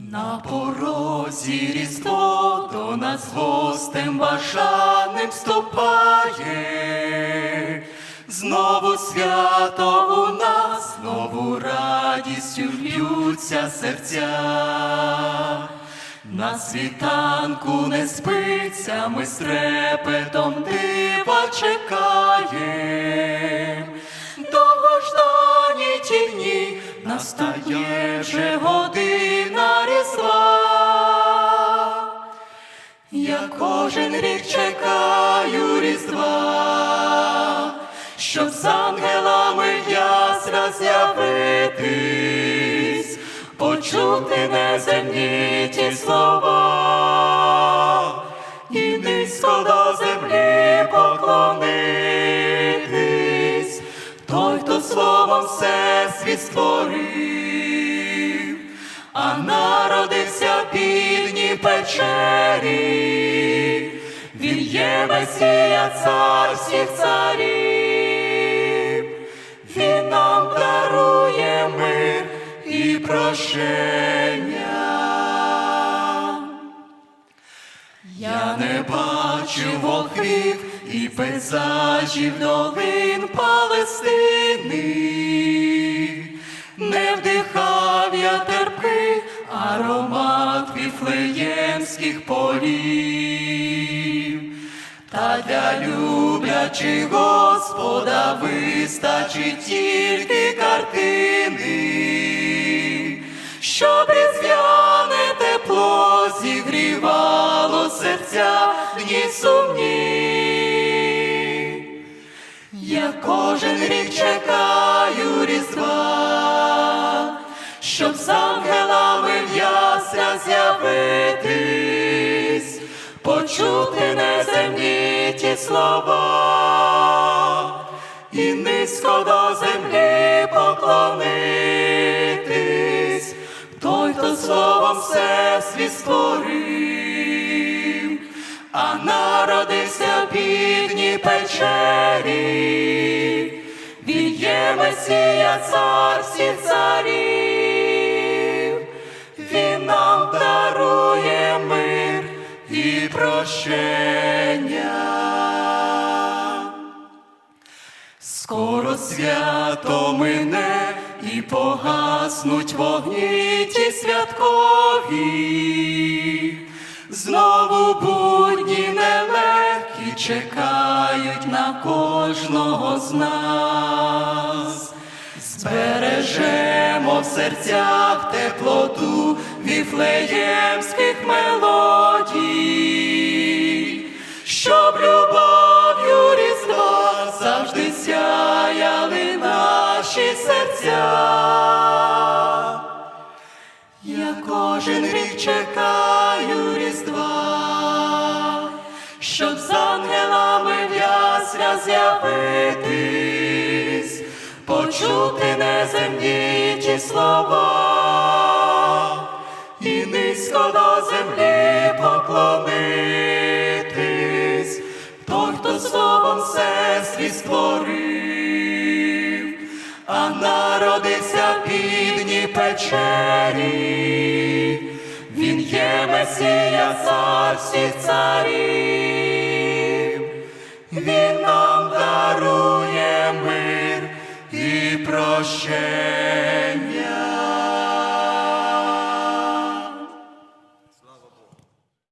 На порозі різдво до нас гостем бажаним вступає. Знову свято у нас, знову радістю льються серця. На світанку не спиться, ми з трепетом дива чекаєм. Довгождані ті дні, настає вже година кожен рік чекаю різдва, щоб з ангелами в ясла з'явитись, почути неземні ті слова, і низько до землі поклонитись, той, хто словом все світ створив, а народився бідній печері, він є Месія, цар всіх царів, він нам дарує мир і прощення. Я не бачив вогнів і пейзажів долин Палестини, не вдихав я терпкий аромат віфлеємських полів. Та для люблячих Господа вистачить тільки картини, щоб різдвяне тепло зігрівало серця дні сумні. Я кожен рік чекаю різдва, щоб з ангелами в ясля з'явитись, слова, і низько до землі поклонитись, той, хто словом все світ створив, а народився в бідній печері, він є Месія, царів, він нам дарує мир і прощення. Свято мине і погаснуть вогні ті святкові, знову будні нелегкі чекають на кожного з нас. Збережемо в серцях теплоту віфлеємських мелодій, серця. Я кожен рік чекаю різдва, щоб з ангелами в ясля з'явитись, почути неземні ті слова, і низько до а народився в бідній печері, він є Месія, цар всіх царів, він нам дарує мир і прощення.